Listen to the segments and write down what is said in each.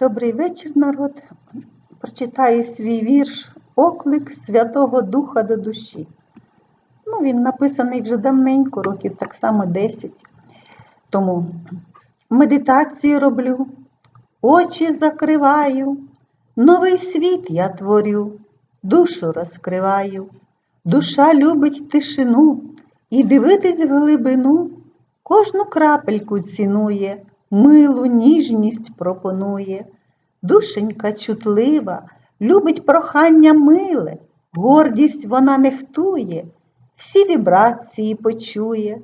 Добрий вечір, народ. Прочитаю свій вірш Оклик Святого Духа до душі. Ну, він написаний вже давненько, років так само 10. Тому медитацію роблю, очі закриваю, новий світ я творю, душу розкриваю. Душа любить тишину і дивитись в глибину, кожну крапельку цінує, милу ніжність пропонує. Душенька чутлива, любить прохання миле, гордість вона нехтує, всі вібрації почує,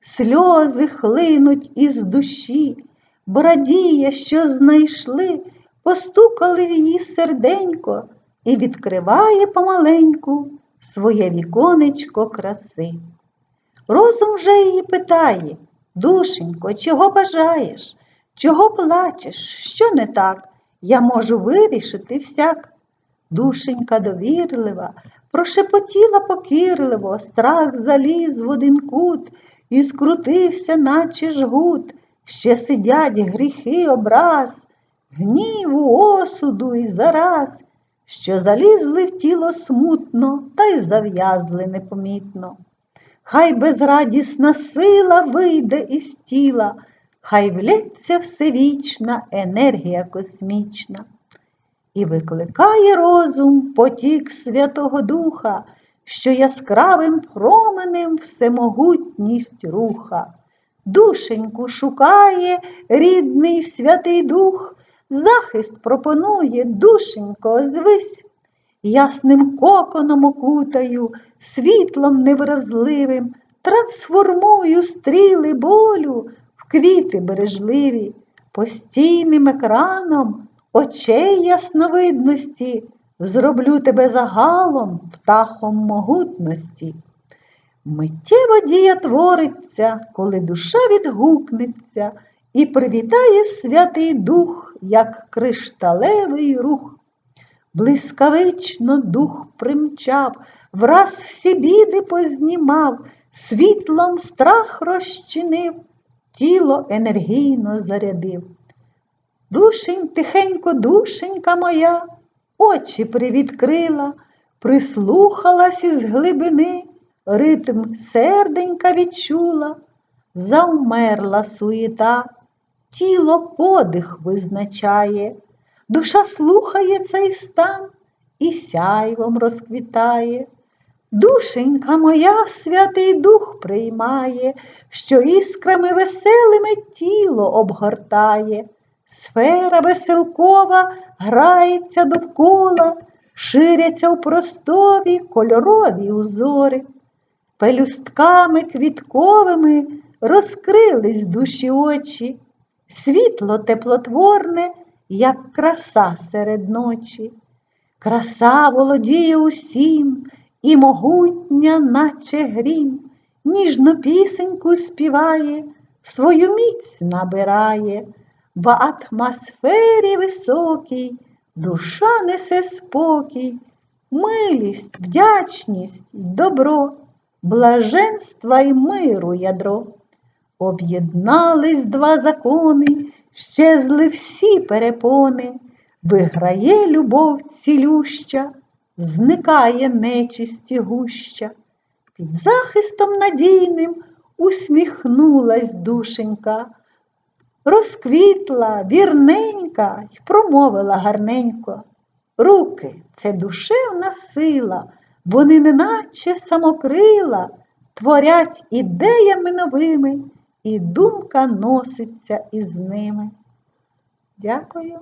сльози хлинуть із душі, бо радіє, що знайшли, постукали в її серденько і відкриває помаленьку своє віконечко краси. Розум вже її питає, душенько, чого бажаєш, чого плачеш, що не так, я можу вирішити всяк. Душенька довірлива, прошепотіла покірливо, страх заліз в один кут і скрутився, наче жгут, ще сидять гріхи образ, гніву, осуду і зараз, що залізли в тіло смутно та й зав'язли непомітно. Хай безрадісна сила вийде із тіла, хай влється всевічна енергія космічна. І викликає розум потік Святого Духа, що яскравим променем всемогутність руха. Душеньку шукає рідний Святий Дух, захист пропонує, душенько, озвись. Ясним коконом окутаю, світлом невразливим, трансформую стріли болю в квіти бережливі, постійним екраном очей ясновидності, зроблю тебе загалом птахом могутності. Миттєво дія твориться, коли душа відгукнеться і привітає Святий Дух, як кришталевий рух. Блискавично дух примчав, враз всі біди познімав, світлом страх розчинив, тіло енергійно зарядив. Душень, тихенько, душенька моя, очі привідкрила, прислухалась із глибини, ритм серденька відчула, завмерла суєта, тіло подих визначає. Душа слухає цей стан і сяйвом розквітає. Душенька моя святий дух приймає, що іскрами веселими тіло обгортає. Сфера веселкова грається довкола, ширяться в простові кольорові узори. Пелюстками квітковими розкрились душі очі, світло теплотворне як краса серед ночі. Краса володіє усім і могутня, наче грім, ніжну пісеньку співає, свою міць набирає, в атмосфері високій душа несе спокій, милість, вдячність добро, блаженства й миру ядро. Об'єднались два закони щезли всі перепони, виграє любов цілюща, зникає нечисті гуща. Під захистом надійним усміхнулась душенька, розквітла вірненька й промовила гарненько. Руки це душевна сила, вони неначе самокрила, творять ідеями новими і думка носиться із ними. Дякую.